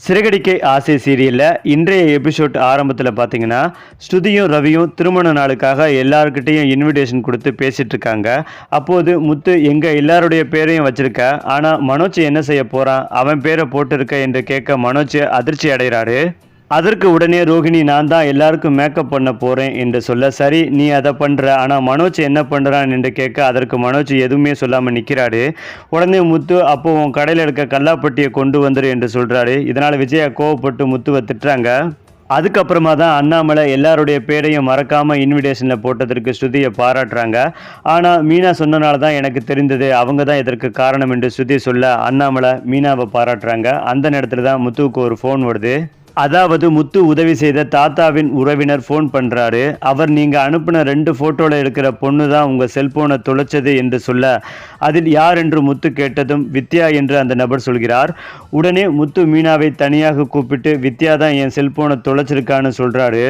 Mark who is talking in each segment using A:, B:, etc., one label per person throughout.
A: சிறகடிக்கை ஆசை சீரியலில் இன்றைய எபிசோட் ஆரம்பத்தில் பார்த்தீங்கன்னா ஸ்ருதியும் ரவியும் திருமண நாளுக்காக எல்லாருக்கிட்டேயும் இன்விடேஷன் கொடுத்து பேசிகிட்டு இருக்காங்க அப்போது முத்து எங்கள் எல்லாருடைய பேரையும் வச்சுருக்க? ஆனால் மனோஜ் என்ன செய்ய போகிறான் அவன் பேரை போட்டிருக்க? என்று கேட்க மனோஜ் அதிர்ச்சி அடைகிறாரு. அதற்கு உடனே ரோகிணி நான் தான் எல்லாருக்கும் மேக்கப் பண்ண போகிறேன் என்று சொல்ல சரி நீ அதை பண்ணுற ஆனால் மனோஜ் என்ன பண்ணுறான் என்று கேட்க அதற்கு மனோஜ் எதுவுமே சொல்லாமல் நிற்கிறாரு உடனே முத்து அப்போ உன் கடையில் இருக்க கல்லாப்பட்டியை கொண்டு வந்துரு என்று சொல்கிறாரு இதனால் விஜயா கோவப்பட்டு முத்துவை திட்டுறாங்க. அதுக்கப்புறமா தான் அண்ணாமலை எல்லாருடைய பேரையும் மறக்காமல் இன்விடேஷனில் போட்டதற்கு ஸ்ருதியை பாராட்டுறாங்க. ஆனால் மீனா சொன்னனால தான் எனக்கு தெரிந்தது. அவங்க தான் இதற்கு காரணம் என்று ஸ்ருதி சொல்ல அண்ணாமலை மீனாவை பாராட்டுறாங்க. அந்த நேரத்தில் தான் முத்துவுக்கு ஒரு ஃபோன் வருது. அதாவது முத்து உதவி செய்த தாத்தாவின் உறவினர் ஃபோன் பண்ணுறாரு அவர் நீங்கள் அனுப்பின ரெண்டு ஃபோட்டோவில் இருக்கிற பொண்ணு தான் உங்கள் செல்போனை தொலைச்சது என்று சொல்ல அதில் யார் என்று முத்து கேட்டதும் வித்யா என்று அந்த நபர் சொல்கிறார். உடனே முத்து மீனாவை தனியாக கூப்பிட்டு வித்யா தான் என் செல்போனை தொலைச்சிருக்கான்னு சொல்கிறாரு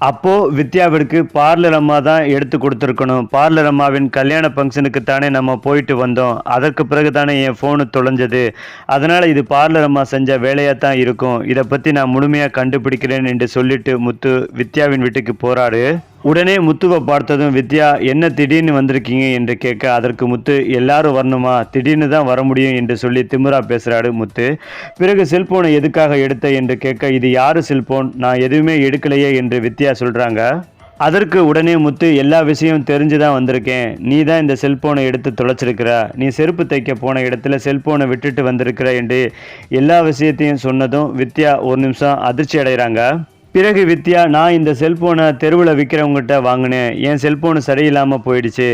A: அப்போது வித்யாவிற்கு பார்லர் அம்மா தான் எடுத்து கொடுத்துருக்கணும். பார்லர் அம்மாவின் கல்யாண ஃபங்க்ஷனுக்கு தானே நம்ம போயிட்டு வந்தோம். அதற்கு பிறகு தானே என் ஃபோனு தொலைஞ்சது. அதனால் இது பார்லர் அம்மா செஞ்ச வேலையாக தான் இருக்கும். இதை பற்றி நான் முழுமையாக கண்டுபிடிக்கிறேன் என்று சொல்லிட்டு முத்து வித்யாவின் வீட்டுக்கு போகிறாரு உடனே முத்துவை பார்த்ததும் வித்யா என்ன திடீர்னு வந்திருக்கீங்க? என்று கேட்க அதற்கு முத்து எல்லாரும் வரணுமா? திடீர்னு தான் வர முடியும் என்று சொல்லி திமிரா பேசுகிறாரு முத்து. பிறகு செல்போனை எதுக்காக எடுத்த என்று கேட்க இது யாரு செல்போன்? நான் எதுவுமே எடுக்கலையே என்று வித்யா சொல்கிறாங்க அதற்கு உடனே முத்து எல்லா விஷயம் தெரிஞ்சு தான் வந்திருக்கேன். நீ தான் இந்த செல்போனை எடுத்து தொலைச்சிருக்கிற. நீ செருப்பு தைக்க போன இடத்துல செல்போனை விட்டுட்டு வந்திருக்கிற என்று எல்லா விஷயத்தையும் சொன்னதும் வித்யா ஒரு நிமிஷம் அதிர்ச்சி அடைகிறாங்க பிறகு வித்யா நான் இந்த செல்போனை தெருவில் விற்கிறவங்ககிட்ட வாங்கினேன். என் செல்போனு சரியில்லாமல் போயிடுச்சு.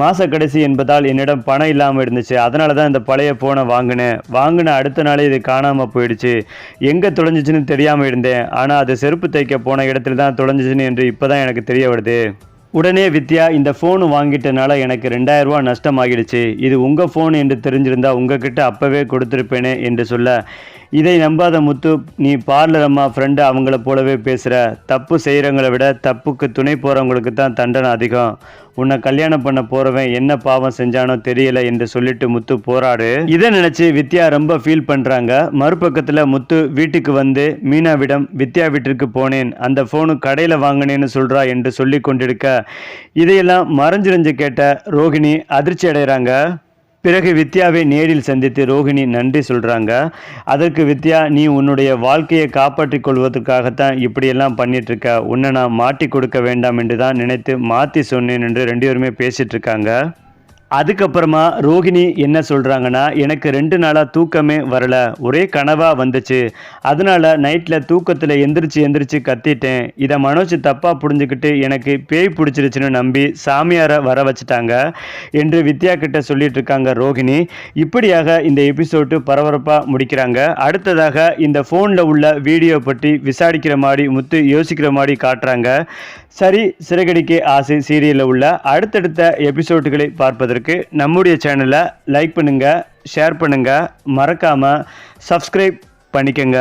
A: மாத கடைசி என்பதால் என்னிடம் பணம் இல்லாமல் இருந்துச்சு. அதனால தான் இந்த பழைய ஃபோனை வாங்கினேன். வாங்கின அடுத்த நாளே இது காணாமல் போயிடுச்சு. எங்கே தொலைஞ்சிச்சுன்னு தெரியாமல் இருந்தேன். ஆனால் அது செருப்பு தைக்க போன இடத்துல தான் தொலைஞ்சிச்சுன்னு என்று இப்போ தான் எனக்கு தெரிய வருது. உடனே வித்யா இந்த ஃபோனு வாங்கிட்டனால எனக்கு ரெண்டாயிரரூவா நஷ்டமாகிடுச்சு. இது உங்கள் ஃபோன் என்று தெரிஞ்சிருந்தால் உங்ககிட்ட அப்போவே கொடுத்துருப்பேனே என்று சொல்ல இதை நம்பாத முத்து நீ பார்லர் அம்மா ஃப்ரெண்டு அவங்கள போலவே பேசுகிற தப்பு செய்கிறவங்கள விட தப்புக்கு துணை போகிறவங்களுக்கு தான் தண்டனை அதிகம். உன்னை கல்யாணம் பண்ண போகிறவன் என்ன பாவம் செஞ்சானோ தெரியல என்று சொல்லிட்டு முத்து போராடு. இதை நினச்சி வித்யா ரொம்ப ஃபீல் பண்ணுறாங்க மறுபக்கத்தில் முத்து வீட்டுக்கு வந்து மீனாவிடம் வித்யா வீட்டிற்கு போனேன். அந்த ஃபோனு கடையில் வாங்கினேன்னு சொல்கிறா என்று சொல்லி கொண்டிருக்க. இதையெல்லாம் மறைஞ்சிருந்து கேட்ட ரோகிணி அதிர்ச்சி அடைகிறாங்க பிறகு வித்யாவை நேரில் சந்தித்து ரோஹிணி நன்றி சொல்கிறாங்க அதற்கு வித்யா நீ உன்னுடைய வாழ்க்கையை காப்பாற்றிக் கொள்வதற்காகத்தான் இப்படியெல்லாம் பண்ணிகிட்ருக்க உன்னை நான் மாட்டி கொடுக்க வேண்டாம் என்று தான் நினைத்து மாற்றி சொன்னேன் என்று ரெண்டு பேருமே பேசிகிட்ருக்காங்க அதுக்கப்புறமா ரோகிணி என்ன சொல்கிறாங்கன்னா எனக்கு ரெண்டு நாளாக தூக்கமே வரல. ஒரே கனவாக வந்துச்சு. அதனால நைட்டில் தூக்கத்தில் எந்திரிச்சு எந்திரிச்சு கத்திட்டேன். இதை மனோஜ் தப்பாக புரிஞ்சுக்கிட்டு எனக்கு பேய் பிடிச்சிருச்சுன்னு நம்பி சாமியாரை வர வச்சுட்டாங்க என்று வித்யா கிட்ட சொல்லிட்டு இருக்காங்க ரோகிணி. இப்படியாக இந்த எபிசோடு பரபரப்பாக முடிக்கிறாங்க. அடுத்ததாக இந்த ஃபோனில் உள்ள வீடியோ பற்றி விசாரிக்கிற மாதிரி முத்து யோசிக்கிற மாதிரி காட்டுறாங்க. சரி சிறகடிக்க ஆசை சீரியலில் உள்ள அடுத்தடுத்த எபிசோடுகளை பார்ப்பதற்கு நம்முடைய சேனலை லைக் பண்ணுங்கள் ஷேர் பண்ணுங்கள் மறக்காமல் சப்ஸ்கிரைப் பண்ணிக்கங்க.